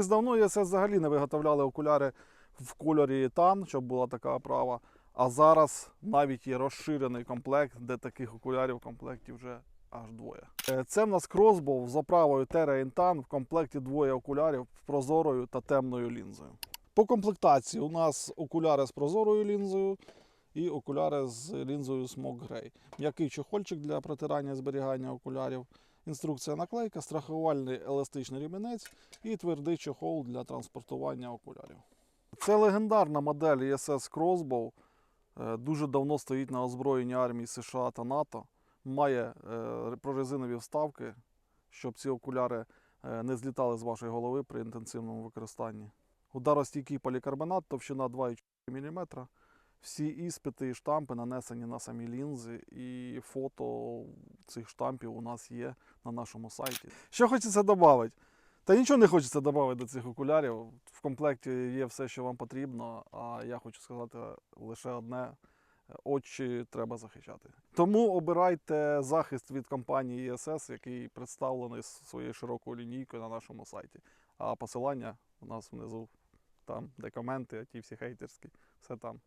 Колись давно ЄСС взагалі не виготовляли окуляри в кольорі тан, щоб була така оправа. А зараз навіть є розширений комплект, де таких окулярів в комплекті вже аж двоє. Е, Це в нас кросбоу з оправою Terra Intan в комплекті двоє окулярів з прозорою та темною лінзою. По комплектації у нас окуляри з прозорою лінзою і окуляри з лінзою Smog Grey. М'який чохольчик для протирання і зберігання окулярів, інструкція наклейка, страхувальний еластичний рівенець і твердий чохол для транспортування окулярів. Це легендарна модель ESS Crossbow. Е, Дуже давно стоїть на озброєнні армії США та НАТО. Має е, прорезинові вставки, щоб ці окуляри е, не злітали з вашої голови при інтенсивному використанні. Ударостійкий полікарбонат, товщина 2,4 мм. Всі іспити і штампи нанесені на самі лінзи, і фото цих штампів у нас є на нашому сайті. Що хочеться додати? Та нічого не хочеться додати до цих окулярів. В комплекті є все, що вам потрібно. А я хочу сказати лише одне: очі треба захищати. Тому обирайте захист від компанії ESS, який представлений своєю широкою лінійкою на нашому сайті. А посилання у нас внизу, там, де коменти, а ті всі хейтерські, все там.